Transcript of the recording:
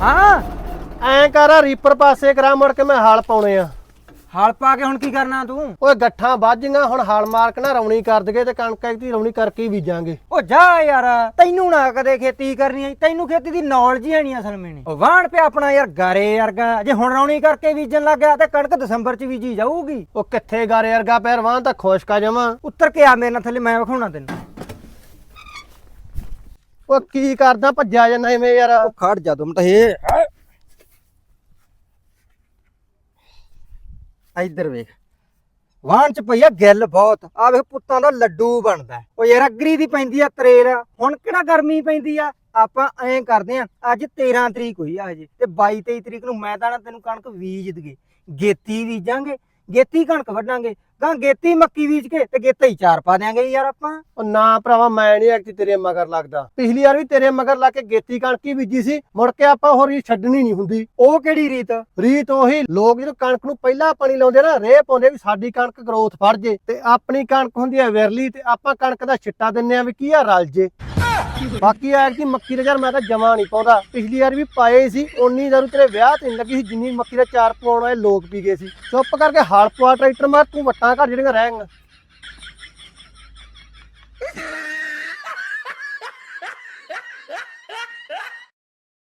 ਹਾਂ ਐਂ ਕਰ ਆ ਰੀਪਰ ਪਾਸੇ ਕਰਾ ਮੁੜ ਕੇ ਮੈਂ ਹਾਲ ਪਾਉਣੇ ਆ। ਹਲ ਪਾ ਕੇ ਹੁਣ ਕੀ ਕਰਨਾ ਤੂੰ? ਓਏ ਗੱਠਾਂ ਵੱਜੀਆਂ ਹੁਣ ਹਾਲ ਮਾਰ ਕੇ ਨਾ ਰੌਣੀ ਕਰ ਦਗੇ ਤੇ ਕਣਕ ਦੀ ਰੌਣੀ ਕਰਕੇ ਹੀ ਬੀਜਾਂਗੇ। ਉਹ ਜਾ ਯਾਰ ਤੈਨੂੰ ਨਾ ਕਦੇ ਖੇਤੀ ਕਰਨੀ ਆਈ ਤੈਨੂੰ ਖੇਤੀ ਦੀ ਨੌਲੇਜ ਹੀ ਨਹੀਂ ਅਸਲ ਮੈਨੇ ਉਹ ਵਾਹਣ ਪਿਆ ਆਪਣਾ ਯਾਰ ਗਾਰੇ ਵਰਗਾ। ਜੇ ਹੁਣ ਰੌਣੀ ਕਰਕੇ ਬੀਜਣ ਲੱਗ ਗਿਆ ਤੇ ਕਣਕ ਦਸੰਬਰ ਚ ਬੀਜੀ ਜਾਊਗੀ। ਉਹ ਕਿੱਥੇ ਗਾਰੇ ਵਰਗਾ ਪਹਿਰਵਾਨ ਤਾਂ ਖੁਸ਼ਕਾ ਜਮਾ ਉੱਤਰ ਕੇ ਆ ਮੇਰੇ ਨਾਲ ਥੱਲੇ ਮੈਂ ਵਿਖਾਉਣਾ ਤੈਨੂੰ। ਉਹ ਕੀ ਕਰਦਾ ਭੱਜਿਆ ਜਾਂਦਾ ਐਵੇਂ ਯਾਰ। ਉਹ ਖੜ ਜਾ ਤੂੰ ਤਾਂ ਇਹ ਇੱਧਰ ਵੇਖ। ਵਾਹਣ ਚ ਪਈਆ ਗਿੱਲ ਬਹੁਤ। ਆ ਵੇਖ ਪੁੱਤਾਂ ਦਾ ਲੱਡੂ ਬਣਦਾ। ਉਹ ਯਾਰ ਅਗਰੀ ਦੀ ਪੈਂਦੀ ਆ ਤਰੇਲ। ਹੁਣ ਕਿਹੜਾ ਗਰਮੀ ਪੈਂਦੀ ਆ? ਆਪਾਂ ਐਂ ਕਰਦੇ ਆ ਅੱਜ 13 ਤਰੀਕ ਹੋਈ ਆ ਹਜੇ ਤੇ 22 23 ਤਰੀਕ ਨੂੰ ਮੈਂ ਤਾਂ ਨਾ ਤੈਨੂੰ ਕਣਕ ਬੀਜ ਦਗੇ ਗੇਤੀ ਬੀਜਾਂਗੇ ਗੇਤੀ ਕਣਕ ਵੱਢਾਂਗੇ ਗਾਂ ਗੇਤੀ ਮੱਕੀ ਬੀਜ ਕੇ ਤੇ ਗੇਤਾ ਹੀ ਚਾਰ ਪਾ ਦਿਆਂਗੇ ਯਾਰ ਆਪਾਂ। ਉਹ ਨਾ ਭਰਾਵਾ, ਮੈਂ ਨਹੀਂ ਐਕਟੀ ਤੇਰੇ ਮਗਰ ਲੱਗਦਾ। ਪਿਛਲੀ ਵਾਰ ਵੀ ਤੇਰੇ ਮਗਰ ਲਾ ਕੇ ਗੇਤੀ ਕਣਕ ਹੀ ਬੀਜੀ ਸੀ, ਮੁੜ ਕੇ ਆਪਾਂ ਹੋਰ ਹੀ ਛੱਡਣੀ ਨਹੀਂ ਹੁੰਦੀ। ਉਹ ਕਿਹੜੀ ਰੀਤ? ਰੀਤ ਉਹੀ, ਲੋਕ ਜਦੋਂ ਕਣਕ ਨੂੰ ਪਹਿਲਾਂ ਪਾਣੀ ਲਾਉਂਦੇ ਨਾ, ਰੇਹ ਪਾਉਂਦੇ ਵੀ ਸਾਡੀ ਕਣਕ ਗਰੋਥ ਫੜ ਜੇ ਤੇ ਆਪਣੀ ਕਣਕ ਹੁੰਦੀ ਹੈ ਵਿਰਲੀ ਤੇ ਆਪਾਂ ਕਣਕ ਦਾ ਛਿੱਟਾ ਦਿੰਨੇ ਆ ਵੀ ਕੀ ਆ, ਰਲ ਜੇ। ਬਾਕੀ ਐਰ ਕੀ ਮੱਕੀ ਦਾ ਯਾਰ ਮੈਂ ਤਾਂ ਜਮਾ ਨਹੀਂ ਪਾਉਂਦਾ। ਪਿਛਲੀ ਵਾਰ ਵੀ ਪਾਏ ਸੀ ਉਨੀ ਦਾਰੂ ਤੇਰੇ ਵਿਆਹ ਤੇ ਨੀ ਲੱਗੀ ਸੀ, ਜਿੰਨੀ ਮੱਕੀ ਦਾ ਚਾਰ ਪਾਉਣ ਵਾਲੇ ਲੋਕ ਪੀ ਗਏ ਸੀ। ਚੁੱਪ ਕਰਕੇ ਹਲ ਪਵਾ ਟਰੈਕਟਰ ਮਾਰ, ਤੂੰ ਵੱਟਾਂ ਘਰ ਜਿਹੜੀਆਂ ਰਹਿ ਗਈਆਂ